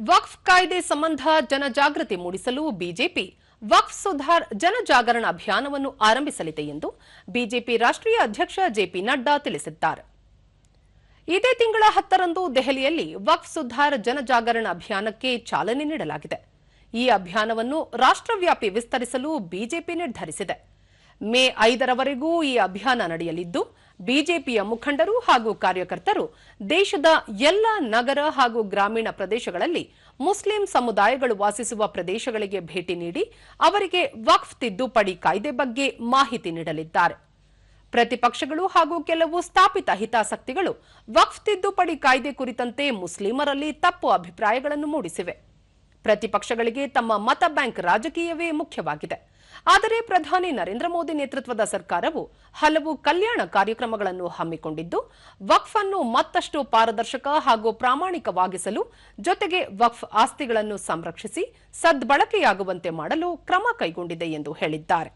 ವಕ್ಫ್ ಕಾಯ್ದೆ ಸಂಬಂಧ ಜನಜಾಗೃತಿ ಮೂಡಿಸಲು ಬಿಜೆಪಿ ವಕ್ಫ್ ಸುಧಾರ್ ಜನಜಾಗರಣ ಅಭಿಯಾನವನ್ನು ಆರಂಭಿಸಲಿದೆ ಎಂದು ಬಿಜೆಪಿ ರಾಷ್ಟ್ರೀಯ ಅಧ್ಯಕ್ಷ ಜೆಪಿ ನಡ್ಡಾ ತಿಳಿಸಿದ್ದಾರೆ. ಇದೇ ತಿಂಗಳ ಹತ್ತರಂದು ದೆಹಲಿಯಲ್ಲಿ ವಕ್ಫ್ ಸುಧಾರ್ ಜನಜಾಗರಣ ಅಭಿಯಾನಕ್ಕೆ ಚಾಲನೆ ನೀಡಲಾಗಿದೆ. ಈ ಅಭಿಯಾನವನ್ನು ರಾಷ್ಟ್ರವ್ಯಾಪಿ ವಿಸ್ತರಿಸಲು ಬಿಜೆಪಿ ನಿರ್ಧರಿಸಿದೆ. ಮೇ ಐದರವರೆಗೂ ಈ ಅಭಿಯಾನ ನಡೆಯಲಿದ್ದು, ಬಿಜೆಪಿಯ ಮುಖಂಡರು ಹಾಗೂ ಕಾರ್ಯಕರ್ತರು ದೇಶದ ಎಲ್ಲ ನಗರ ಹಾಗೂ ಗ್ರಾಮೀಣ ಪ್ರದೇಶಗಳಲ್ಲಿ ಮುಸ್ಲಿಂ ಸಮುದಾಯಗಳು ವಾಸಿಸುವ ಪ್ರದೇಶಗಳಿಗೆ ಭೇಟಿ ನೀಡಿ ಅವರಿಗೆ ವಕ್ಫ್ ತಿದ್ದುಪಡಿ ಕಾಯ್ದೆ ಬಗ್ಗೆ ಮಾಹಿತಿ ನೀಡಲಿದ್ದಾರೆ. ಪ್ರತಿಪಕ್ಷಗಳು ಹಾಗೂ ಕೆಲವು ಸ್ಥಾಪಿತ ಹಿತಾಸಕ್ತಿಗಳು ವಕ್ಫ್ ತಿದ್ದುಪಡಿ ಕಾಯ್ದೆ ಕುರಿತಂತೆ ಮುಸ್ಲಿಮರಲ್ಲಿ ತಪ್ಪು ಅಭಿಪ್ರಾಯಗಳನ್ನು ಮೂಡಿಸಿವೆ. ಪ್ರತಿಪಕ್ಷಗಳಿಗೆ ತಮ್ಮ ಮತ ಬ್ಯಾಂಕ್ ರಾಜಕೀಯವೇ ಮುಖ್ಯವಾಗಿದೆ. ಆದರೆ ಪ್ರಧಾನಿ ನರೇಂದ್ರ ಮೋದಿ ನೇತೃತ್ವದ ಸರ್ಕಾರವು ಹಲವು ಕಲ್ಯಾಣ ಕಾರ್ಯಕ್ರಮಗಳನ್ನು ಹಮ್ಮಿಕೊಂಡಿದ್ದು, ವಕ್ಫ್ ಅನ್ನು ಮತ್ತಷ್ಟು ಪಾರದರ್ಶಕ ಹಾಗೂ ಪ್ರಾಮಾಣಿಕವಾಗಿಸಲು ಜೊತೆಗೆ ವಕ್ಫ್ ಆಸ್ತಿಗಳನ್ನು ಸಂರಕ್ಷಿಸಿ ಸದ್ಬಳಕೆಯಾಗುವಂತೆ ಮಾಡಲು ಕ್ರಮ ಕೈಗೊಂಡಿದೆ ಎಂದು ಹೇಳಿದ್ದಾರೆ.